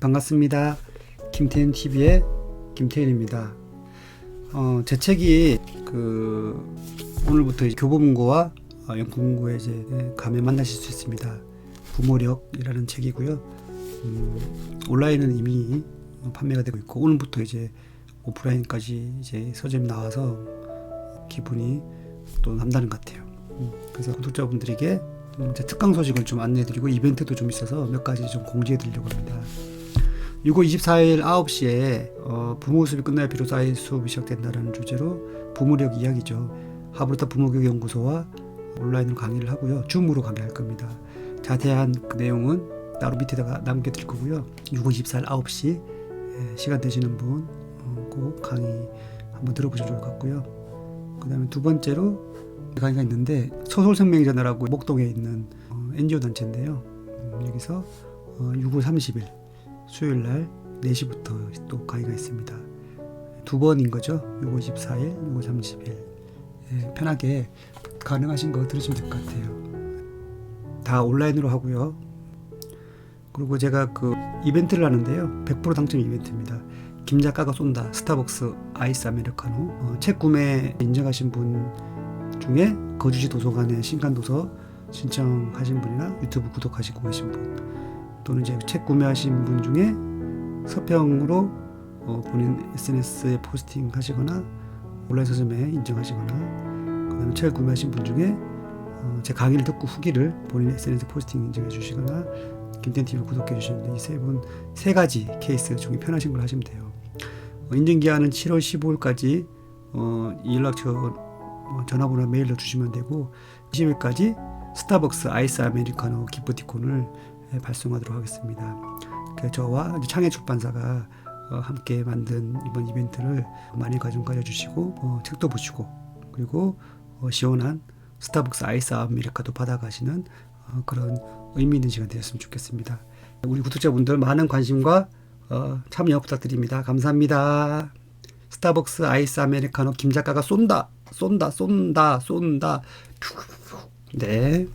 반갑습니다. 김태현 TV의 김태현입니다. 어, 제 책이 그 오늘부터 교보문고와 어, 영국문고에 이제 가면 만나실 수 있습니다. 부모력이라는 책이고요. 음, 온라인은 이미 판매가 되고 있고 오늘부터 이제 오프라인까지 이제 서점이 나와서 기분이 또 남다른 것 같아요. 음, 그래서 구독자분들에게 특강 소식을 좀 안내해드리고 이벤트도 좀 있어서 몇 가지 좀 공지해드리려고 합니다. 6월 24일 9시에 어, 부모 수업이 끝나야 비로소 아이 수업이 시작된다는 주제로 부모력 이야기죠. 하브르타 부모교육연구소와 온라인으로 강의를 하고요. 줌으로 강의할 겁니다. 자세한 그 내용은 따로 밑에다가 남겨드릴 거고요. 6월 24일 9시 예, 시간 되시는 분 어, 꼭 강의 한번 들어보시면 좋을 것 같고요. 그 다음에 두 번째로 강의가 있는데 소설생명전화라고 목동에 있는 어, NGO 단체인데요. 음, 여기서 어, 6월 30일 수요일 날 4시부터 또 강의가 있습니다. 두 번인 거죠. 6월 24일, 6월 30일. 예, 편하게 가능하신 거 들으시면 될 것 같아요. 다 온라인으로 하고요. 그리고 제가 그 이벤트를 하는데요. 100% 당첨 이벤트입니다. 김 작가가 쏜다. 스타벅스 아이스 아메리카노. 어, 책 구매 인정하신 분 중에 거주지 도서관에 신간 도서 신청하신 분이나 유튜브 구독하시고 계신 분 또는 이제 책 구매하신 분 중에 서평으로 어, 본인 SNS에 포스팅 하시거나 온라인 서점에 인정하시거나 그다음에 책 구매하신 분 중에 어, 제 강의를 듣고 후기를 본인 SNS 에 포스팅 인정해 주시거나 김태현 TV 구독해 주시는데 이 세 분 세 가지 케이스 중에 편하신 걸 하시면 돼요. 어, 인증 기한은 7월 15일까지 어, 이 연락처 어, 전화번호 메일로 주시면 되고 20일까지 스타벅스 아이스 아메리카노 기프티콘을 예, 발송하도록 하겠습니다. 그 저와 창해 출판사가 어, 함께 만든 이번 이벤트를 많이 관심 가져주시고 어, 책도 보시고 그리고 어, 시원한 스타벅스 아이스 아메리카노 받아가시는 어, 그런 의미 있는 시간 되었으면 좋겠습니다. 우리 구독자분들 많은 관심과 어, 참여 부탁드립니다. 감사합니다. 스타벅스 아이스 아메리카노 김 작가가 쏜다 쏜다 쏜다 쏜다 네.